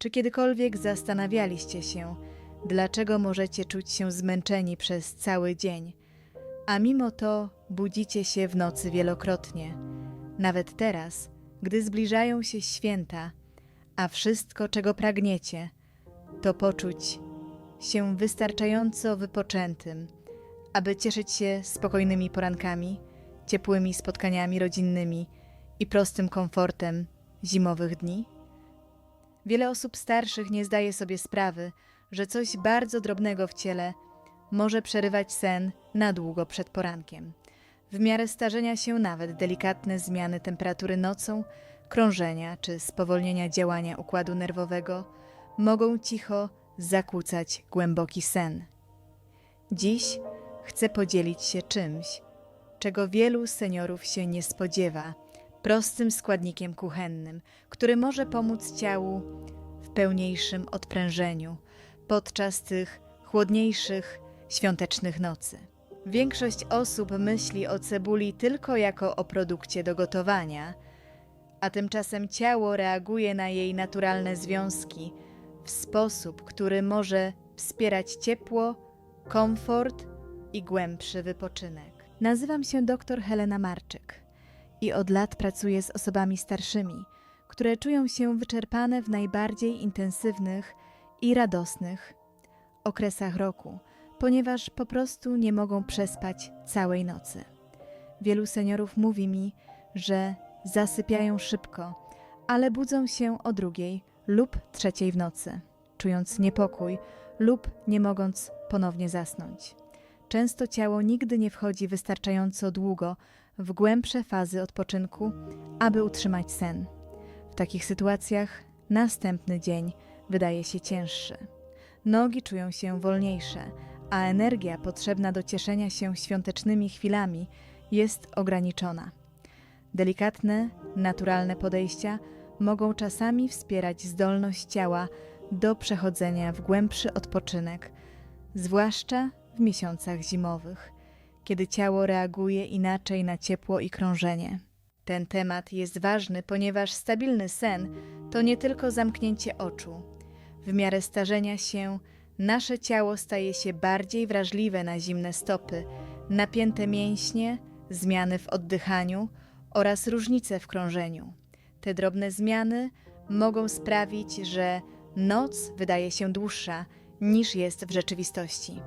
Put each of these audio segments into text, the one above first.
Czy kiedykolwiek zastanawialiście się, dlaczego możecie czuć się zmęczeni przez cały dzień, a mimo to budzicie się w nocy wielokrotnie, nawet teraz, gdy zbliżają się święta, a wszystko, czego pragniecie, to poczuć się wystarczająco wypoczętym, aby cieszyć się spokojnymi porankami, ciepłymi spotkaniami rodzinnymi i prostym komfortem zimowych dni? Wiele osób starszych nie zdaje sobie sprawy, że coś bardzo drobnego w ciele może przerywać sen na długo przed porankiem. W miarę starzenia się nawet delikatne zmiany temperatury nocą, krążenia czy spowolnienia działania układu nerwowego mogą cicho zakłócać głęboki sen. Dziś chcę podzielić się czymś, czego wielu seniorów się nie spodziewa, prostym składnikiem kuchennym, który może pomóc ciału w pełniejszym odprężeniu podczas tych chłodniejszych świątecznych nocy. Większość osób myśli o cebuli tylko jako o produkcie do gotowania, a tymczasem ciało reaguje na jej naturalne związki w sposób, który może wspierać ciepło, komfort i głębszy wypoczynek. Nazywam się dr Helena Marczyk i od lat pracuję z osobami starszymi, które czują się wyczerpane w najbardziej intensywnych i radosnych okresach roku, ponieważ po prostu nie mogą przespać całej nocy. Wielu seniorów mówi mi, że zasypiają szybko, ale budzą się o drugiej lub trzeciej w nocy, czując niepokój lub nie mogąc ponownie zasnąć. Często ciało nigdy nie wchodzi wystarczająco długo w głębsze fazy odpoczynku, aby utrzymać sen. W takich sytuacjach następny dzień wydaje się cięższy. Nogi czują się wolniejsze, a energia potrzebna do cieszenia się świątecznymi chwilami jest ograniczona. Delikatne, naturalne podejścia mogą czasami wspierać zdolność ciała do przechodzenia w głębszy odpoczynek, zwłaszcza w miesiącach zimowych, kiedy ciało reaguje inaczej na ciepło i krążenie. Ten temat jest ważny, ponieważ stabilny sen to nie tylko zamknięcie oczu. W miarę starzenia się nasze ciało staje się bardziej wrażliwe na zimne stopy, napięte mięśnie, zmiany w oddychaniu oraz różnice w krążeniu. Te drobne zmiany mogą sprawić, że noc wydaje się dłuższa niż jest w rzeczywistości.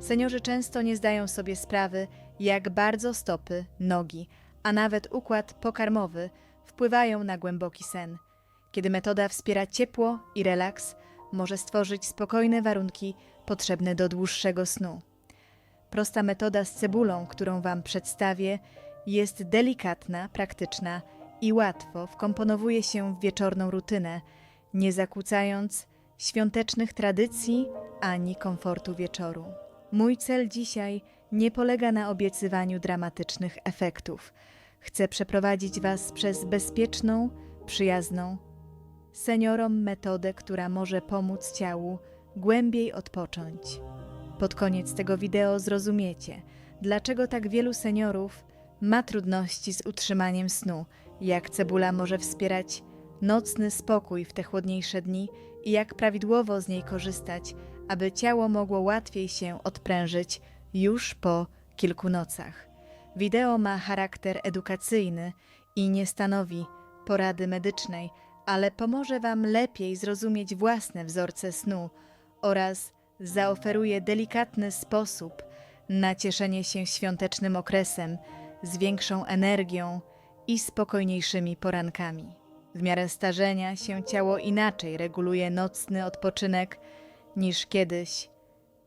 Seniorzy często nie zdają sobie sprawy, jak bardzo stopy, nogi, a nawet układ pokarmowy wpływają na głęboki sen. Kiedy metoda wspiera ciepło i relaks, może stworzyć spokojne warunki potrzebne do dłuższego snu. Prosta metoda z cebulą, którą Wam przedstawię, jest delikatna, praktyczna i łatwo wkomponowuje się w wieczorną rutynę, nie zakłócając świątecznych tradycji ani komfortu wieczoru. Mój cel dzisiaj nie polega na obiecywaniu dramatycznych efektów. Chcę przeprowadzić Was przez bezpieczną, przyjazną, seniorom metodę, która może pomóc ciału głębiej odpocząć. Pod koniec tego wideo zrozumiecie, dlaczego tak wielu seniorów ma trudności z utrzymaniem snu, jak cebula może wspierać nocny spokój w te chłodniejsze dni i jak prawidłowo z niej korzystać, aby ciało mogło łatwiej się odprężyć już po kilku nocach. Wideo ma charakter edukacyjny i nie stanowi porady medycznej, ale pomoże Wam lepiej zrozumieć własne wzorce snu oraz zaoferuje delikatny sposób na cieszenie się świątecznym okresem z większą energią i spokojniejszymi porankami. W miarę starzenia się ciało inaczej reguluje nocny odpoczynek niż kiedyś.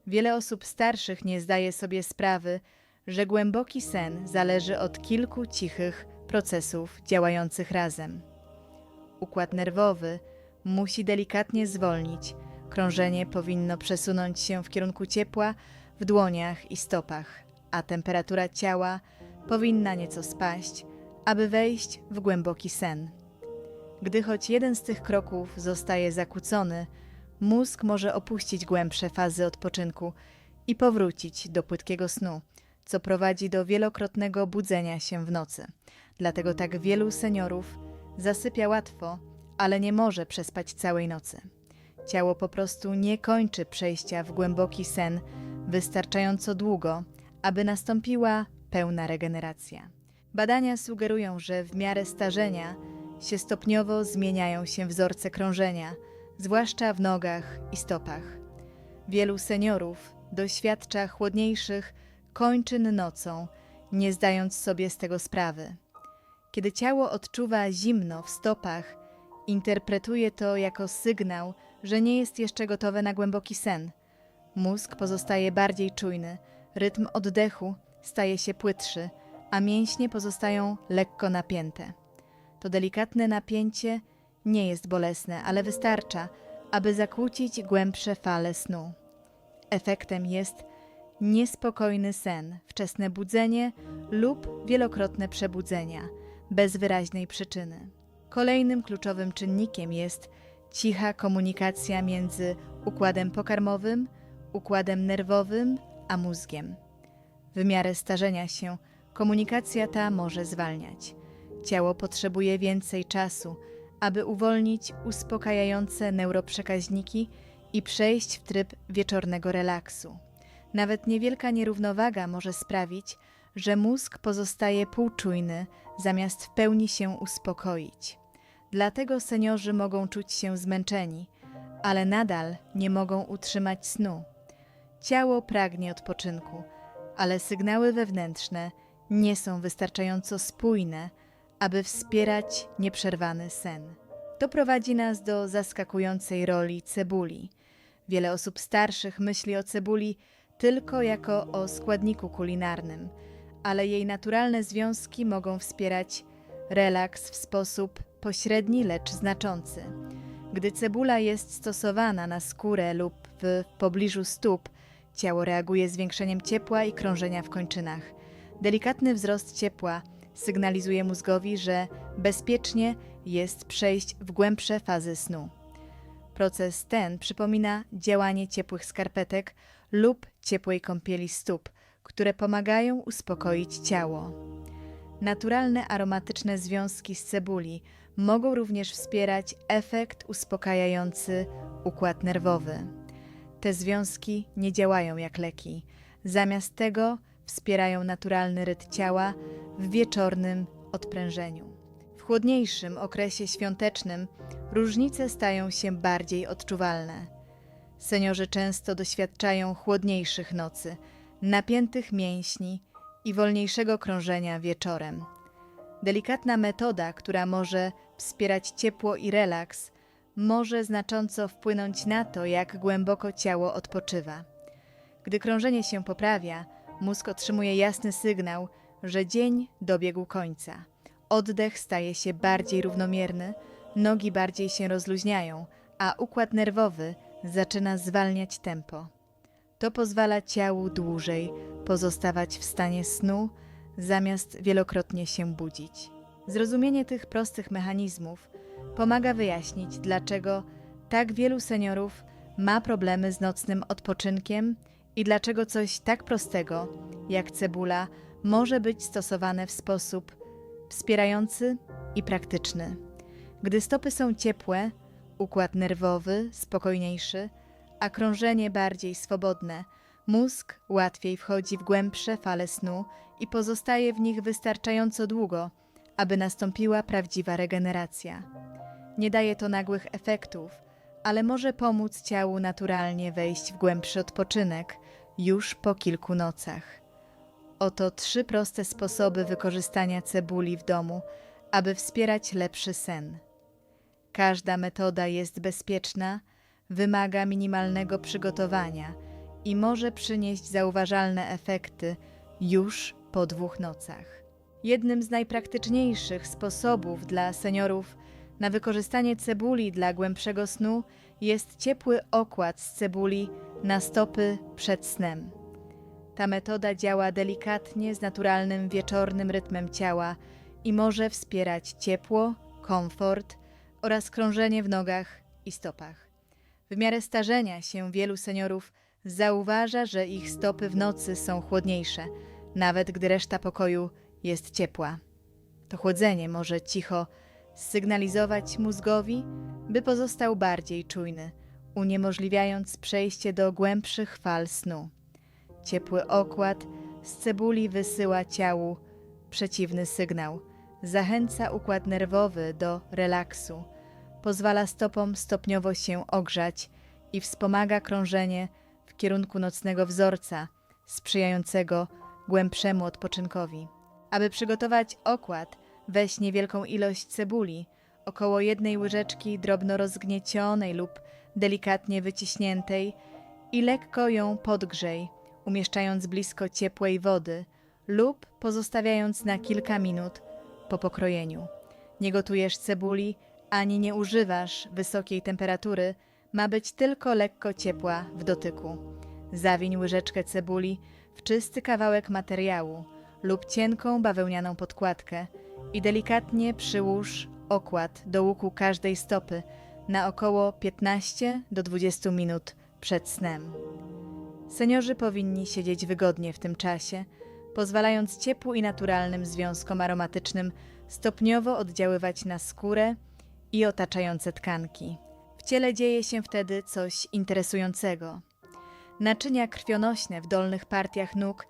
Wiele osób starszych nie zdaje sobie sprawy, że głęboki sen zależy od kilku cichych procesów działających razem. Układ nerwowy musi delikatnie zwolnić, krążenie powinno przesunąć się w kierunku ciepła w dłoniach i stopach, a temperatura ciała powinna nieco spaść, aby wejść w głęboki sen. Gdy choć jeden z tych kroków zostaje zakłócony, mózg może opuścić głębsze fazy odpoczynku i powrócić do płytkiego snu, co prowadzi do wielokrotnego budzenia się w nocy. Dlatego tak wielu seniorów zasypia łatwo, ale nie może przespać całej nocy. Ciało po prostu nie kończy przejścia w głęboki sen wystarczająco długo, aby nastąpiła pełna regeneracja. Badania sugerują, że w miarę starzenia się stopniowo zmieniają się wzorce krążenia, zwłaszcza w nogach i stopach. Wielu seniorów doświadcza chłodniejszych kończyn nocą, nie zdając sobie z tego sprawy. Kiedy ciało odczuwa zimno w stopach, interpretuje to jako sygnał, że nie jest jeszcze gotowe na głęboki sen. Mózg pozostaje bardziej czujny, rytm oddechu staje się płytszy, a mięśnie pozostają lekko napięte. To delikatne napięcie nie jest bolesne, ale wystarcza, aby zakłócić głębsze fale snu. Efektem jest niespokojny sen, wczesne budzenie lub wielokrotne przebudzenia bez wyraźnej przyczyny. Kolejnym kluczowym czynnikiem jest cicha komunikacja między układem pokarmowym, układem nerwowym a mózgiem. W miarę starzenia się komunikacja ta może zwalniać. Ciało potrzebuje więcej czasu, aby uwolnić uspokajające neuroprzekaźniki i przejść w tryb wieczornego relaksu. Nawet niewielka nierównowaga może sprawić, że mózg pozostaje półczujny, zamiast w pełni się uspokoić. Dlatego seniorzy mogą czuć się zmęczeni, ale nadal nie mogą utrzymać snu. Ciało pragnie odpoczynku, ale sygnały wewnętrzne nie są wystarczająco spójne, aby wspierać nieprzerwany sen. To prowadzi nas do zaskakującej roli cebuli. Wiele osób starszych myśli o cebuli tylko jako o składniku kulinarnym, ale jej naturalne związki mogą wspierać relaks w sposób pośredni, lecz znaczący. Gdy cebula jest stosowana na skórę lub w pobliżu stóp, ciało reaguje zwiększeniem ciepła i krążenia w kończynach. Delikatny wzrost ciepła sygnalizuje mózgowi, że bezpiecznie jest przejść w głębsze fazy snu. Proces ten przypomina działanie ciepłych skarpetek lub ciepłej kąpieli stóp, które pomagają uspokoić ciało. Naturalne aromatyczne związki z cebuli mogą również wspierać efekt uspokajający układ nerwowy. Te związki nie działają jak leki. Zamiast tego wspierają naturalny rytm ciała w wieczornym odprężeniu. W chłodniejszym okresie świątecznym różnice stają się bardziej odczuwalne. Seniorzy często doświadczają chłodniejszych nocy, napiętych mięśni i wolniejszego krążenia wieczorem. Delikatna metoda, która może wspierać ciepło i relaks, może znacząco wpłynąć na to, jak głęboko ciało odpoczywa. Gdy krążenie się poprawia, mózg otrzymuje jasny sygnał, że dzień dobiegł końca. Oddech staje się bardziej równomierny, nogi bardziej się rozluźniają, a układ nerwowy zaczyna zwalniać tempo. To pozwala ciału dłużej pozostawać w stanie snu, zamiast wielokrotnie się budzić. Zrozumienie tych prostych mechanizmów pomaga wyjaśnić, dlaczego tak wielu seniorów ma problemy z nocnym odpoczynkiem i dlaczego coś tak prostego jak cebula może być stosowane w sposób wspierający i praktyczny. Gdy stopy są ciepłe, układ nerwowy spokojniejszy, a krążenie bardziej swobodne, mózg łatwiej wchodzi w głębsze fale snu i pozostaje w nich wystarczająco długo, aby nastąpiła prawdziwa regeneracja. Nie daje to nagłych efektów, ale może pomóc ciału naturalnie wejść w głębszy odpoczynek już po kilku nocach. Oto trzy proste sposoby wykorzystania cebuli w domu, aby wspierać lepszy sen. Każda metoda jest bezpieczna, wymaga minimalnego przygotowania i może przynieść zauważalne efekty już po dwóch nocach. Jednym z najpraktyczniejszych sposobów dla seniorów na wykorzystanie cebuli dla głębszego snu jest ciepły okład z cebuli na stopy przed snem. Ta metoda działa delikatnie z naturalnym wieczornym rytmem ciała i może wspierać ciepło, komfort oraz krążenie w nogach i stopach. W miarę starzenia się wielu seniorów zauważa, że ich stopy w nocy są chłodniejsze, nawet gdy reszta pokoju jest ciepła. To chłodzenie może cicho sygnalizować mózgowi, by pozostał bardziej czujny, uniemożliwiając przejście do głębszych fal snu. Ciepły okład z cebuli wysyła ciału przeciwny sygnał, zachęca układ nerwowy do relaksu, pozwala stopom stopniowo się ogrzać i wspomaga krążenie w kierunku nocnego wzorca, sprzyjającego głębszemu odpoczynkowi. Aby przygotować okład, weź niewielką ilość cebuli, około jednej łyżeczki drobno rozgniecionej lub delikatnie wyciśniętej i lekko ją podgrzej, umieszczając blisko ciepłej wody lub pozostawiając na kilka minut po pokrojeniu. Nie gotujesz cebuli ani nie używasz wysokiej temperatury, ma być tylko lekko ciepła w dotyku. Zawiń łyżeczkę cebuli w czysty kawałek materiału lub cienką bawełnianą podkładkę i delikatnie przyłóż okład do łuku każdej stopy na około 15 do 20 minut przed snem. Seniorzy powinni siedzieć wygodnie w tym czasie, pozwalając ciepłu i naturalnym związkom aromatycznym stopniowo oddziaływać na skórę i otaczające tkanki. W ciele dzieje się wtedy coś interesującego. Naczynia krwionośne w dolnych partiach nóg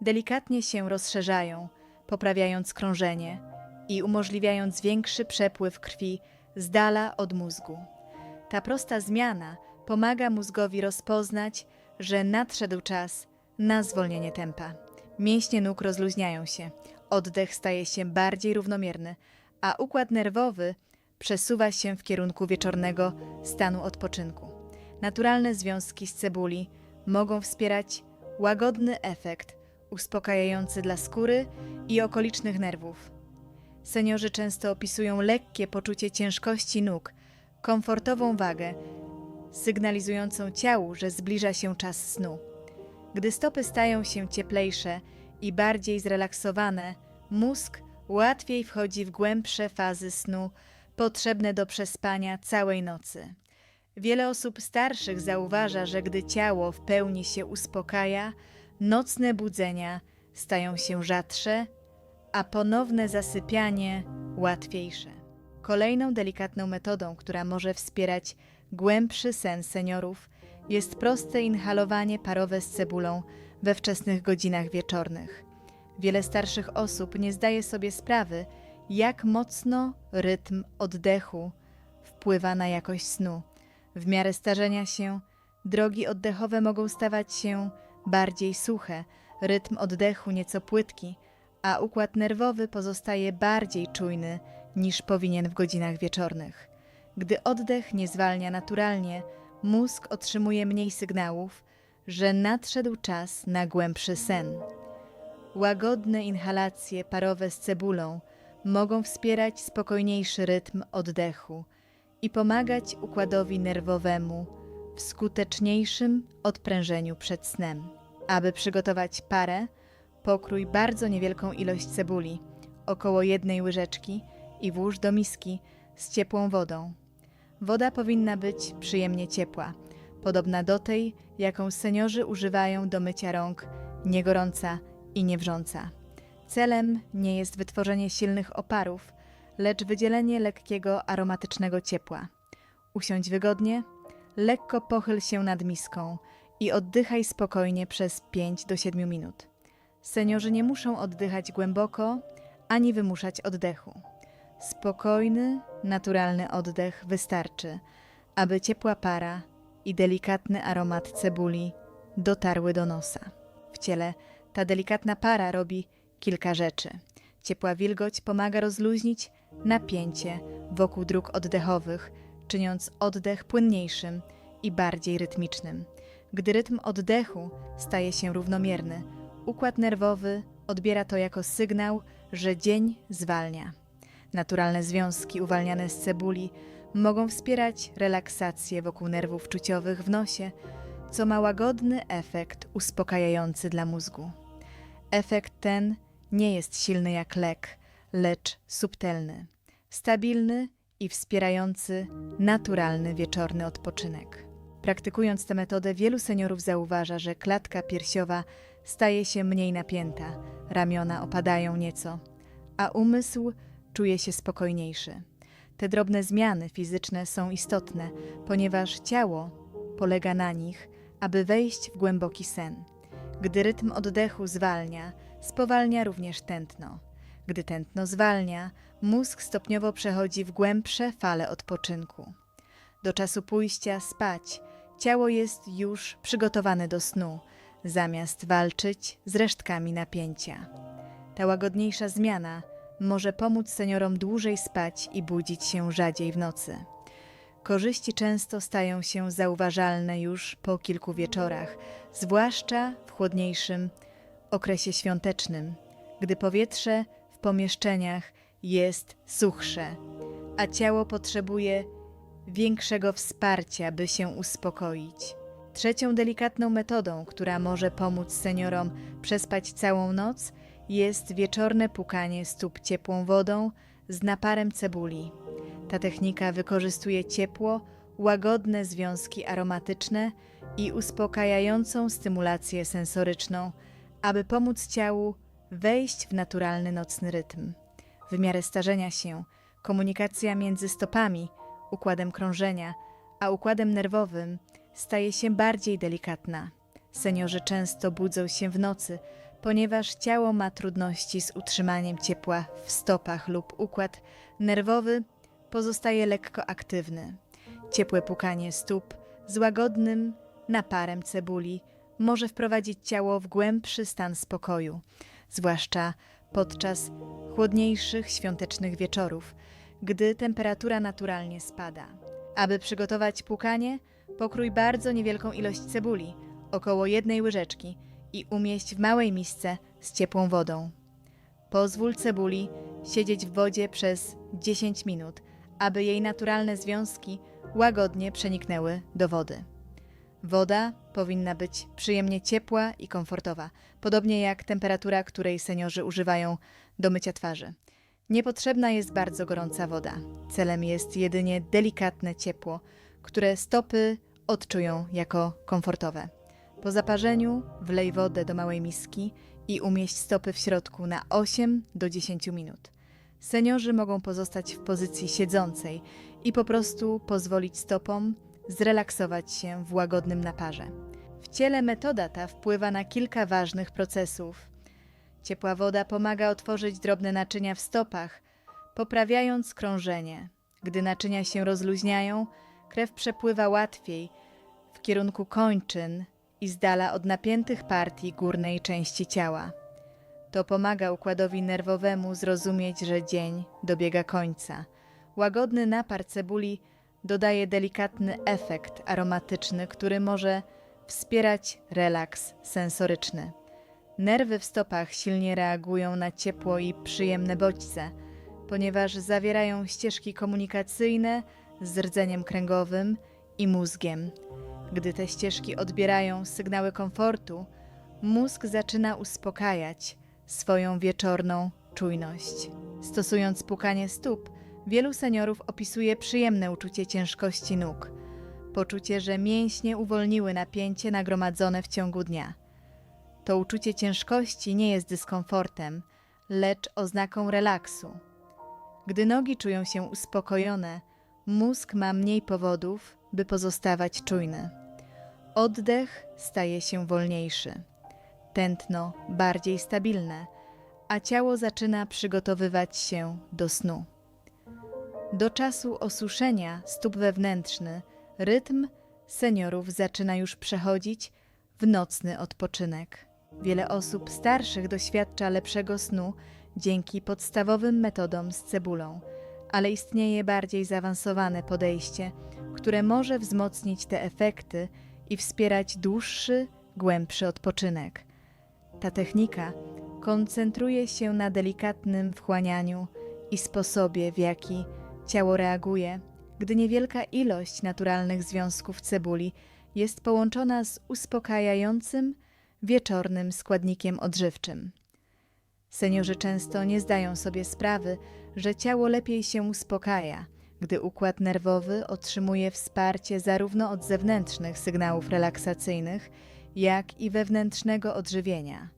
delikatnie się rozszerzają, poprawiając krążenie i umożliwiając większy przepływ krwi z dala od mózgu. Ta prosta zmiana pomaga mózgowi rozpoznać, że nadszedł czas na zwolnienie tempa. Mięśnie nóg rozluźniają się, oddech staje się bardziej równomierny, a układ nerwowy przesuwa się w kierunku wieczornego stanu odpoczynku. Naturalne związki z cebuli mogą wspierać łagodny efekt uspokajający dla skóry i okolicznych nerwów. Seniorzy często opisują lekkie poczucie ciężkości nóg, komfortową wagę, sygnalizującą ciału, że zbliża się czas snu. Gdy stopy stają się cieplejsze i bardziej zrelaksowane, mózg łatwiej wchodzi w głębsze fazy snu potrzebne do przespania całej nocy. Wiele osób starszych zauważa, że gdy ciało w pełni się uspokaja, nocne budzenia stają się rzadsze, a ponowne zasypianie łatwiejsze. Kolejną delikatną metodą, która może wspierać głębszy sen seniorów, jest proste inhalowanie parowe z cebulą we wczesnych godzinach wieczornych. Wiele starszych osób nie zdaje sobie sprawy, jak mocno rytm oddechu wpływa na jakość snu. W miarę starzenia się, drogi oddechowe mogą stawać się bardziej suche, rytm oddechu nieco płytki, a układ nerwowy pozostaje bardziej czujny niż powinien w godzinach wieczornych. Gdy oddech nie zwalnia naturalnie, mózg otrzymuje mniej sygnałów, że nadszedł czas na głębszy sen. Łagodne inhalacje parowe z cebulą mogą wspierać spokojniejszy rytm oddechu i pomagać układowi nerwowemu w skuteczniejszym odprężeniu przed snem. Aby przygotować parę, pokrój bardzo niewielką ilość cebuli, około jednej łyżeczki i włóż do miski z ciepłą wodą. Woda powinna być przyjemnie ciepła, podobna do tej, jaką seniorzy używają do mycia rąk, niegorąca i niewrząca. Celem nie jest wytworzenie silnych oparów, lecz wydzielenie lekkiego aromatycznego ciepła. Usiądź wygodnie, lekko pochyl się nad miską i oddychaj spokojnie przez 5 do 7 minut. Seniorzy nie muszą oddychać głęboko ani wymuszać oddechu. Spokojny, naturalny oddech wystarczy, aby ciepła para i delikatny aromat cebuli dotarły do nosa. W ciele ta delikatna para robi kilka rzeczy. Ciepła wilgoć pomaga rozluźnić napięcie wokół dróg oddechowych, czyniąc oddech płynniejszym i bardziej rytmicznym. Gdy rytm oddechu staje się równomierny, układ nerwowy odbiera to jako sygnał, że dzień zwalnia. Naturalne związki uwalniane z cebuli mogą wspierać relaksację wokół nerwów czuciowych w nosie, co ma łagodny efekt uspokajający dla mózgu. Efekt ten nie jest silny jak lek, lecz subtelny, stabilny i wspierający naturalny wieczorny odpoczynek. Praktykując tę metodę, wielu seniorów zauważa, że klatka piersiowa staje się mniej napięta, ramiona opadają nieco, a umysł czuje się spokojniejszy. Te drobne zmiany fizyczne są istotne, ponieważ ciało polega na nich, aby wejść w głęboki sen. Gdy rytm oddechu zwalnia, spowalnia również tętno. Gdy tętno zwalnia, mózg stopniowo przechodzi w głębsze fale odpoczynku. Do czasu pójścia spać, ciało jest już przygotowane do snu, zamiast walczyć z resztkami napięcia. Ta łagodniejsza zmiana może pomóc seniorom dłużej spać i budzić się rzadziej w nocy. Korzyści często stają się zauważalne już po kilku wieczorach, zwłaszcza w chłodniejszym okresie świątecznym, gdy powietrze w pomieszczeniach jest suchsze, a ciało potrzebuje większego wsparcia, by się uspokoić. Trzecią delikatną metodą, która może pomóc seniorom przespać całą noc, jest wieczorne pukanie stóp ciepłą wodą z naparem cebuli. Ta technika wykorzystuje ciepło, łagodne związki aromatyczne i uspokajającą stymulację sensoryczną, aby pomóc ciału wejść w naturalny nocny rytm. W miarę starzenia się, komunikacja między stopami, układem krążenia, a układem nerwowym staje się bardziej delikatna. Seniorzy często budzą się w nocy, ponieważ ciało ma trudności z utrzymaniem ciepła w stopach lub układ nerwowy pozostaje lekko aktywny. Ciepłe pukanie stóp z łagodnym naparem cebuli może wprowadzić ciało w głębszy stan spokoju, zwłaszcza podczas chłodniejszych świątecznych wieczorów, gdy temperatura naturalnie spada. Aby przygotować pukanie, pokrój bardzo niewielką ilość cebuli, około jednej łyżeczki, i umieść w małej misce z ciepłą wodą. Pozwól cebuli siedzieć w wodzie przez 10 minut, aby jej naturalne związki łagodnie przeniknęły do wody. Woda powinna być przyjemnie ciepła i komfortowa, podobnie jak temperatura, której seniorzy używają do mycia twarzy. Niepotrzebna jest bardzo gorąca woda. Celem jest jedynie delikatne ciepło, które stopy odczują jako komfortowe. Po zaparzeniu wlej wodę do małej miski i umieść stopy w środku na 8 do 10 minut. Seniorzy mogą pozostać w pozycji siedzącej i po prostu pozwolić stopom zrelaksować się w łagodnym naparze. W ciele metoda ta wpływa na kilka ważnych procesów. Ciepła woda pomaga otworzyć drobne naczynia w stopach, poprawiając krążenie. Gdy naczynia się rozluźniają, krew przepływa łatwiej w kierunku kończyn i z dala od napiętych partii górnej części ciała. To pomaga układowi nerwowemu zrozumieć, że dzień dobiega końca. Łagodny napar cebuli dodaje delikatny efekt aromatyczny, który może wspierać relaks sensoryczny. Nerwy w stopach silnie reagują na ciepło i przyjemne bodźce, ponieważ zawierają ścieżki komunikacyjne z rdzeniem kręgowym i mózgiem. Gdy te ścieżki odbierają sygnały komfortu, mózg zaczyna uspokajać swoją wieczorną czujność. Stosując pukanie stóp, wielu seniorów opisuje przyjemne uczucie ciężkości nóg, poczucie, że mięśnie uwolniły napięcie nagromadzone w ciągu dnia. To uczucie ciężkości nie jest dyskomfortem, lecz oznaką relaksu. Gdy nogi czują się uspokojone, mózg ma mniej powodów, by pozostawać czujny. Oddech staje się wolniejszy, tętno bardziej stabilne, a ciało zaczyna przygotowywać się do snu. Do czasu osuszenia stóp wewnętrzny rytm seniorów zaczyna już przechodzić w nocny odpoczynek. Wiele osób starszych doświadcza lepszego snu dzięki podstawowym metodom z cebulą, ale istnieje bardziej zaawansowane podejście, które może wzmocnić te efekty i wspierać dłuższy, głębszy odpoczynek. Ta technika koncentruje się na delikatnym wchłanianiu i sposobie, w jaki ciało reaguje, gdy niewielka ilość naturalnych związków cebuli jest połączona z uspokajającym, wieczornym składnikiem odżywczym. Seniorzy często nie zdają sobie sprawy, że ciało lepiej się uspokaja, gdy układ nerwowy otrzymuje wsparcie zarówno od zewnętrznych sygnałów relaksacyjnych, jak i wewnętrznego odżywienia.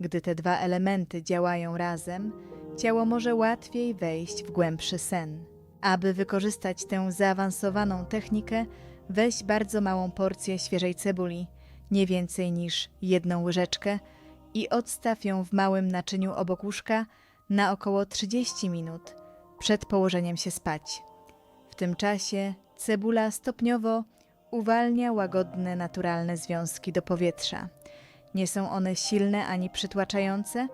Gdy te dwa elementy działają razem, ciało może łatwiej wejść w głębszy sen. Aby wykorzystać tę zaawansowaną technikę, weź bardzo małą porcję świeżej cebuli, nie więcej niż jedną łyżeczkę, i odstaw ją w małym naczyniu obok łóżka na około 30 minut przed położeniem się spać. W tym czasie cebula stopniowo uwalnia łagodne, naturalne związki do powietrza. Nie są one silne ani przytłaczające,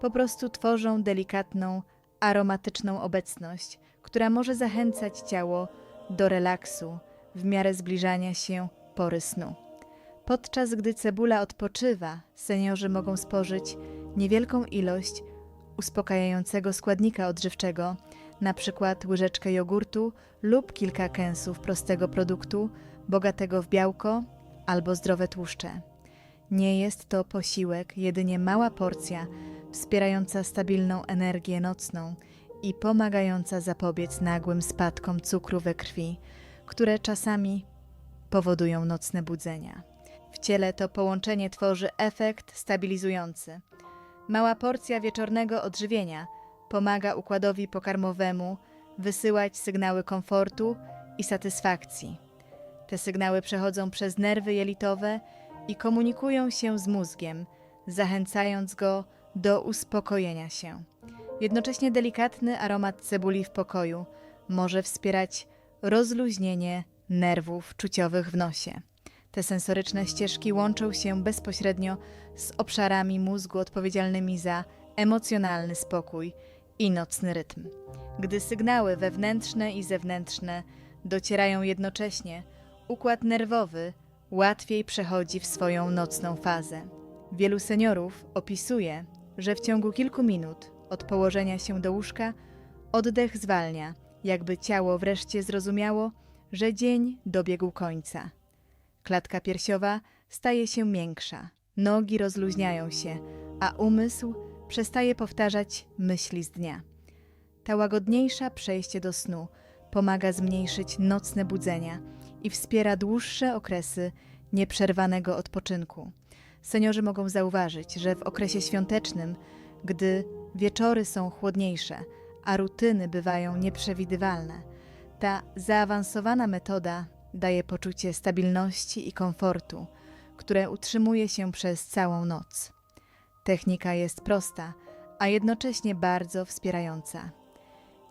po prostu tworzą delikatną, aromatyczną obecność, która może zachęcać ciało do relaksu w miarę zbliżania się pory snu. Podczas gdy cebula odpoczywa, seniorzy mogą spożyć niewielką ilość uspokajającego składnika odżywczego, przykład łyżeczkę jogurtu lub kilka kęsów prostego produktu, bogatego w białko albo zdrowe tłuszcze. Nie jest to posiłek, jedynie mała porcja, wspierająca stabilną energię nocną i pomagająca zapobiec nagłym spadkom cukru we krwi, które czasami powodują nocne budzenia. W ciele to połączenie tworzy efekt stabilizujący. Mała porcja wieczornego odżywienia pomaga układowi pokarmowemu wysyłać sygnały komfortu i satysfakcji. Te sygnały przechodzą przez nerwy jelitowe i komunikują się z mózgiem, zachęcając go do uspokojenia się. Jednocześnie delikatny aromat cebuli w pokoju może wspierać rozluźnienie nerwów czuciowych w nosie. Te sensoryczne ścieżki łączą się bezpośrednio z obszarami mózgu odpowiedzialnymi za emocjonalny spokój i nocny rytm. Gdy sygnały wewnętrzne i zewnętrzne docierają jednocześnie, układ nerwowy łatwiej przechodzi w swoją nocną fazę. Wielu seniorów opisuje, że w ciągu kilku minut od położenia się do łóżka oddech zwalnia, jakby ciało wreszcie zrozumiało, że dzień dobiegł końca. Klatka piersiowa staje się miększa, nogi rozluźniają się, a umysł przestaje powtarzać myśli z dnia. Ta łagodniejsza przejście do snu pomaga zmniejszyć nocne budzenia i wspiera dłuższe okresy nieprzerwanego odpoczynku. Seniorzy mogą zauważyć, że w okresie świątecznym, gdy wieczory są chłodniejsze, a rutyny bywają nieprzewidywalne, ta zaawansowana metoda daje poczucie stabilności i komfortu, które utrzymuje się przez całą noc. Technika jest prosta, a jednocześnie bardzo wspierająca.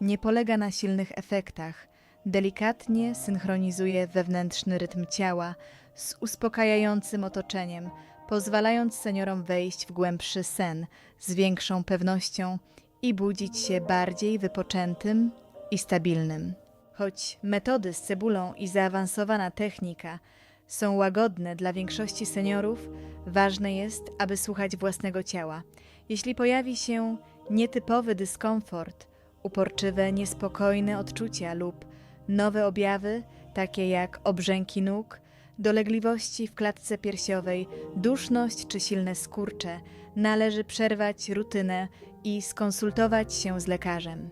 Nie polega na silnych efektach, delikatnie synchronizuje wewnętrzny rytm ciała z uspokajającym otoczeniem, pozwalając seniorom wejść w głębszy sen z większą pewnością i budzić się bardziej wypoczętym i stabilnym. Choć metody z cebulą i zaawansowana technika są łagodne dla większości seniorów, ważne jest, aby słuchać własnego ciała. Jeśli pojawi się nietypowy dyskomfort, uporczywe, niespokojne odczucia lub nowe objawy, takie jak obrzęki nóg, dolegliwości w klatce piersiowej, duszność czy silne skurcze, należy przerwać rutynę i skonsultować się z lekarzem.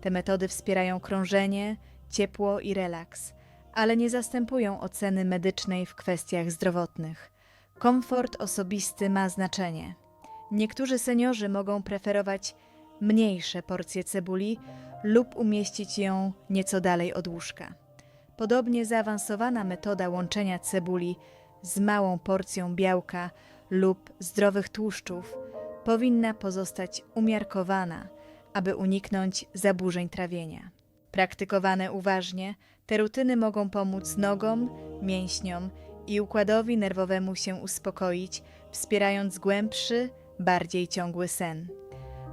Te metody wspierają krążenie, ciepło i relaks, ale nie zastępują oceny medycznej w kwestiach zdrowotnych. Komfort osobisty ma znaczenie. Niektórzy seniorzy mogą preferować mniejsze porcje cebuli lub umieścić ją nieco dalej od łóżka. Podobnie zaawansowana metoda łączenia cebuli z małą porcją białka lub zdrowych tłuszczów powinna pozostać umiarkowana, aby uniknąć zaburzeń trawienia. Praktykowane uważnie, te rutyny mogą pomóc nogom, mięśniom i układowi nerwowemu się uspokoić, wspierając głębszy, bardziej ciągły sen.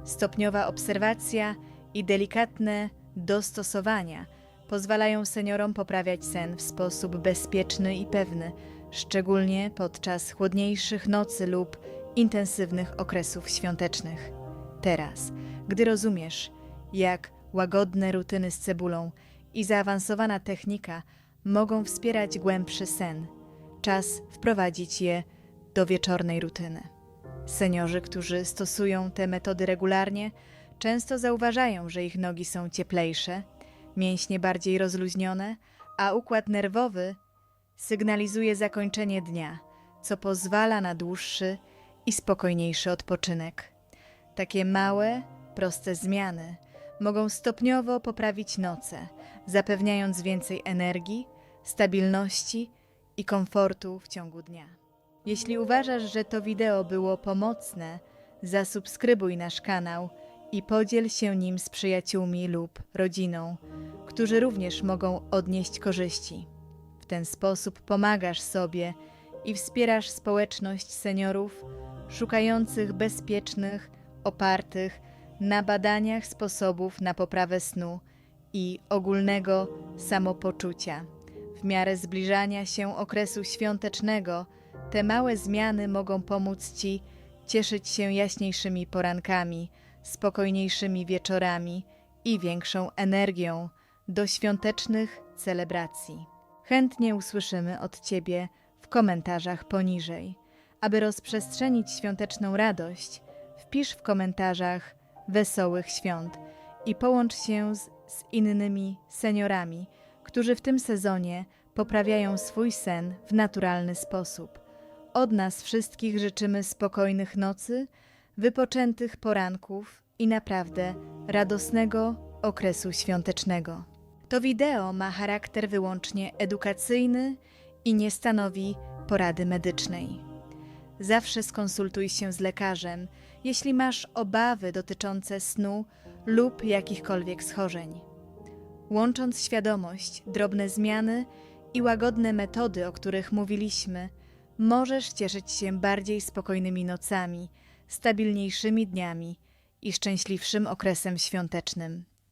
Stopniowa obserwacja i delikatne dostosowania pozwalają seniorom poprawiać sen w sposób bezpieczny i pewny, szczególnie podczas chłodniejszych nocy lub intensywnych okresów świątecznych. Teraz, gdy rozumiesz, jak łagodne rutyny z cebulą i zaawansowana technika mogą wspierać głębszy sen, czas wprowadzić je do wieczornej rutyny. Seniorzy, którzy stosują te metody regularnie, często zauważają, że ich nogi są cieplejsze, mięśnie bardziej rozluźnione, a układ nerwowy sygnalizuje zakończenie dnia, co pozwala na dłuższy i spokojniejszy odpoczynek. Takie małe, proste zmiany mogą stopniowo poprawić noce, zapewniając więcej energii, stabilności i komfortu w ciągu dnia. Jeśli uważasz, że to wideo było pomocne, zasubskrybuj nasz kanał i podziel się nim z przyjaciółmi lub rodziną, którzy również mogą odnieść korzyści. W ten sposób pomagasz sobie i wspierasz społeczność seniorów szukających bezpiecznych, opartych na badaniach sposobów na poprawę snu i ogólnego samopoczucia. W miarę zbliżania się okresu świątecznego, te małe zmiany mogą pomóc Ci cieszyć się jaśniejszymi porankami, spokojniejszymi wieczorami i większą energią do świątecznych celebracji. Chętnie usłyszymy od Ciebie w komentarzach poniżej. Aby rozprzestrzenić świąteczną radość, wpisz w komentarzach wesołych świąt i połącz się z, z innymi seniorami, którzy w tym sezonie poprawiają swój sen w naturalny sposób. Od nas wszystkich życzymy spokojnych nocy, wypoczętych poranków i naprawdę radosnego okresu świątecznego. To wideo ma charakter wyłącznie edukacyjny i nie stanowi porady medycznej. Zawsze skonsultuj się z lekarzem, jeśli masz obawy dotyczące snu lub jakichkolwiek schorzeń. Łącząc świadomość, drobne zmiany i łagodne metody, o których mówiliśmy, możesz cieszyć się bardziej spokojnymi nocami, stabilniejszymi dniami i szczęśliwszym okresem świątecznym.